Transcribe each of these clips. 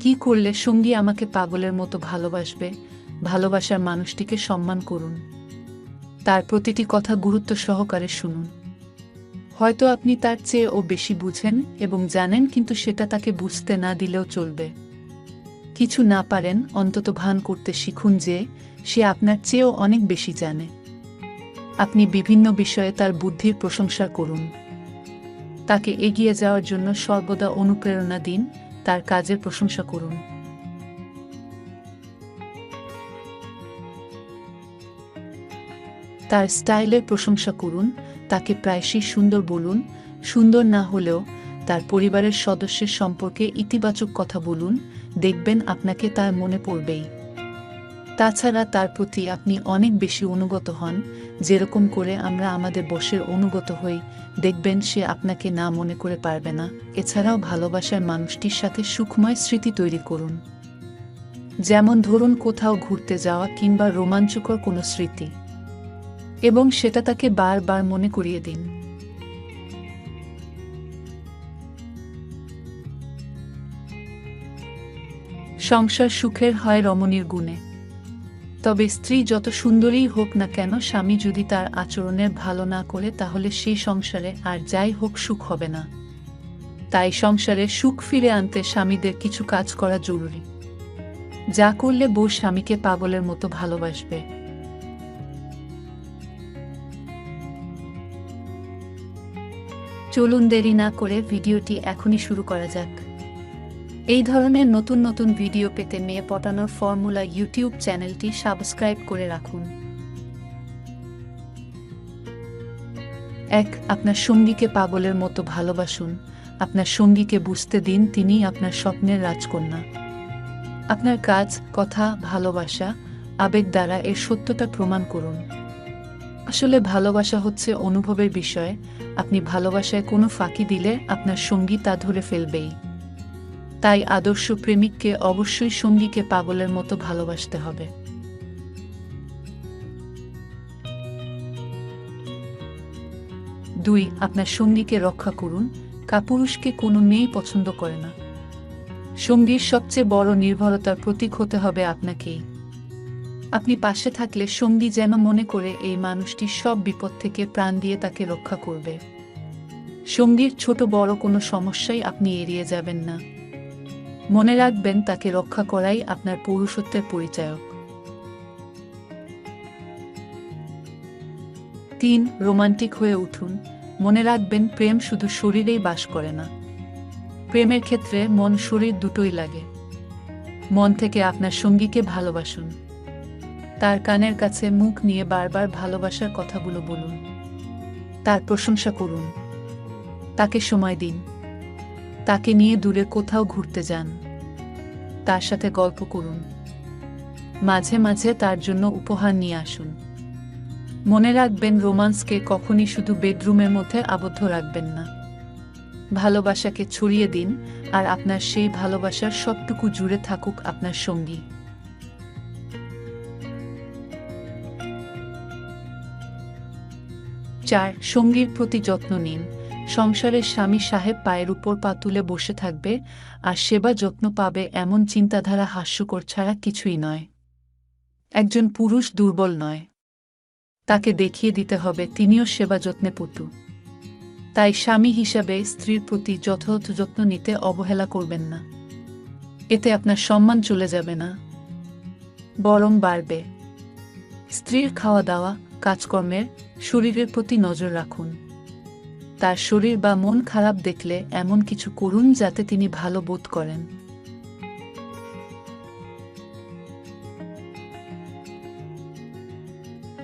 কি করলে সঙ্গী আমাকে পাগলের মতো ভালোবাসবে? ভালোবাসার মানুষটিকে সম্মান করুন। তার প্রতিটি কথা গুরুত্ব সহকারে শুনুন। হয়তো আপনি তার চেয়ে ও বেশি বুঝেন এবং জানেন কিন্তু সেটা তাকে বুঝতে না দিলেও চলবে। কিছু না পারেন অন্তত ভান করতে শিখুন যে সে আপনার চেয়েও অনেক বেশি জানে। আপনি বিভিন্ন বিষয়ে তার বুদ্ধির প্রশংসা করুন। তাকে এগিয়ে যাওয়ার জন্য সর্বদা অনুপ্রেরণা দিন তার কাজের প্রশংসা করুন। তার স্টাইলের প্রশংসা করুন, তাকে প্রায়শই সুন্দর বলুন, সুন্দর না হলেও তার পরিবারের সদস্যের সম্পর্কে ইতিবাচক কথা বলুন, দেখবেন আপনাকে তার মনে পড়বেই। তাছাড়া তার প্রতি আপনি অনেক বেশি অনুগত হন। যেরকম করে আমরা আমাদের বসের অনুগত হই, দেখবেন সে আপনাকে না মনে করে পারবে না। এছাড়াও ভালোবাসার মানুষটির সাথে সুখময় স্মৃতি তৈরি করুন। যেমন ধরুন কোথাও ঘুরতে যাওয়া কিংবা রোমাঞ্চকর কোনো স্মৃতি। এবং সেটা তাকে বারবার মনে করিয়ে দিন। সংসার সুখের হয় রমণীর গুণে। তবে স্ত্রী যত সুন্দরী হোক না কেন স্বামী যদি তার আচরণের ভালো না করে, তাহলে সেই সংসারে আর যাই হোক সুখ হবে না। তাই সংসারে সুখ ফিরে আনতে স্বামীদের কিছু কাজ করা জরুরি। যা করলে বউ স্বামীকে পাগলের মতো ভালোবাসবে। চলুন দেরি না করে ভিডিওটি এখনই শুরু করা যাক। এই ধরনের নতুন নতুন ভিডিও পেতে মেয়ে পটানোর ফর্মুলা ইউটিউব চ্যানেলটি সাবস্ক্রাইব করে রাখুন। এক, আপনার সঙ্গীকে পাগলের মতো ভালোবাসুন। আপনার সঙ্গীকে বুঝতে দিন তিনি আপনার স্বপ্নের রাজকন্যা। আপনার কাজ, কথা, ভালোবাসা, আবেগ দ্বারা এর সত্যতা প্রমাণ করুন। আসলে ভালোবাসা হচ্ছে অনুভবের বিষয়। আপনি ভালোবাসায় কোনো ফাঁকি দিলে আপনার সঙ্গী তা ধরে ফেলবেই। তাই আদর্শ প্রেমিককে অবশ্যই সঙ্গীকে পাগলের মতো ভালোবাসতে হবে। দুই, আপনার সঙ্গীকে রক্ষা করুন। কাপুরুষকে কোনো মেয়েই পছন্দ করে না। সঙ্গীর সবচেয়ে বড় নির্ভরতার প্রতীক হতে হবে আপনাকেই। আপনি পাশে থাকলে সঙ্গী যেন মনে করে এই মানুষটি সব বিপদ থেকে প্রাণ দিয়ে তাকে রক্ষা করবে। সঙ্গীর ছোট বড় কোনো সমস্যাই আপনি এড়িয়ে যাবেন না। মনে রাখবেন, তাকে রক্ষা করাই আপনার পৌরুষত্বের পরিচায়ক। তিন, রোমান্টিক হয়ে উঠুন। মনে রাখবেন, প্রেম শুধু শরীরেই বাস করে না। প্রেমের ক্ষেত্রে মন, শরীর দুটোই লাগে। মন থেকে আপনার সঙ্গীকে ভালোবাসুন। তার কানের কাছে মুখ নিয়ে বারবার ভালোবাসার কথাগুলো বলুন। তার প্রশংসা করুন। তাকে সময় দিন। তাকে নিয়ে দূরে কোথাও ঘুরতে যান। তার সাথে গল্প করুন। মাঝে মাঝে তার জন্য উপহার নিয়ে আসুন। মনে রাখবেন, রোমান্সকে কখনই শুধু বেডরুমের মধ্যে আবদ্ধ রাখবেন না। ভালোবাসাকে ছড়িয়ে দিন, আর আপনার সেই ভালোবাসার সবটুকু জুড়ে থাকুক আপনার সঙ্গী। চার, সঙ্গীর প্রতি যত্ন নিন। সংসারের স্বামী সাহেব পায়ের উপর পা তুলে বসে থাকবে, আর সেবা যত্ন পাবে এমন চিন্তাধারা হাস্যকর ছাড়া কিছুই নয়। একজন পুরুষ দুর্বল নয়। তাকে দেখিয়ে দিতে হবে, তিনিও সেবা যত্নে পটু তাই স্বামী হিসাবে স্ত্রীর প্রতি যথাযথ যত্ন নিতে অবহেলা করবেন না। এতে আপনার সম্মান চলে যাবে না। বরং বাড়বে। স্ত্রীর খাওয়া দাওয়া কাজকর্মের, শরীরের প্রতি নজর রাখুন। তার শরীর বা মন খারাপ দেখলে এমন কিছু করুন যাতে তিনি ভালো বোধ করেন।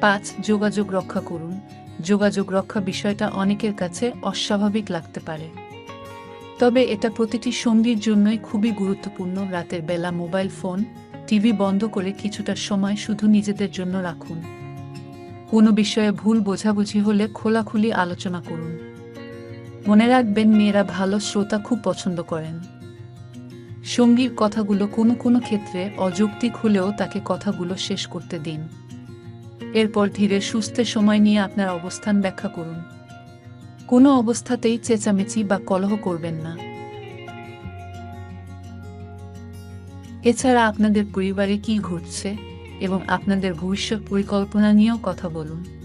পাঁচ, যোগাযোগ রক্ষা করুন। যোগাযোগ রক্ষা বিষয়টা অনেকের কাছে অস্বাভাবিক লাগতে পারে। তবে এটা প্রতিটি সঙ্গীর জন্যই খুবই গুরুত্বপূর্ণ। রাতের বেলা মোবাইল ফোন, টিভি বন্ধ করে কিছুটা সময় শুধু নিজেদের জন্য রাখুন। কোনো বিষয়ে ভুল বোঝাবুঝি হলে খোলাখুলি আলোচনা করুন। মনে রাখবেন, মেয়েরা ভালো শ্রোতা খুব পছন্দ করেন। সঙ্গীর কথাগুলো কোনো কোনো ক্ষেত্রে অযৌক্তিক হলেও তাকে কথাগুলো শেষ করতে দিন। এরপর ধীরে সুস্থে সময় নিয়ে আপনার অবস্থান ব্যাখ্যা করুন। কোনো অবস্থাতেই চেঁচামেচি বা কলহ করবেন না। এছাড়া আপনাদের পরিবারে কি ঘটছে এবং আপনাদের ভবিষ্যৎ পরিকল্পনা নিয়েও কথা বলুন।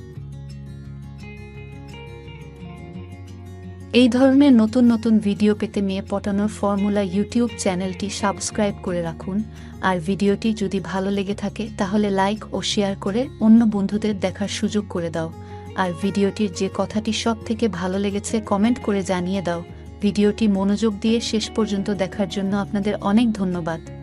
এই ধরনের নতুন নতুন ভিডিও পেতে মেয়ে পটানোর ফর্মুলা ইউটিউব চ্যানেলটি সাবস্ক্রাইব করে রাখুন। আর ভিডিওটি যদি ভালো লেগে থাকে, তাহলে লাইক ও শেয়ার করে অন্য বন্ধুদের দেখার সুযোগ করে দাও। আর ভিডিওটির যে কথাটি সব থেকে ভালো লেগেছে কমেন্ট করে জানিয়ে দাও। ভিডিওটি মনোযোগ দিয়ে শেষ পর্যন্ত দেখার জন্য আপনাদের অনেক ধন্যবাদ।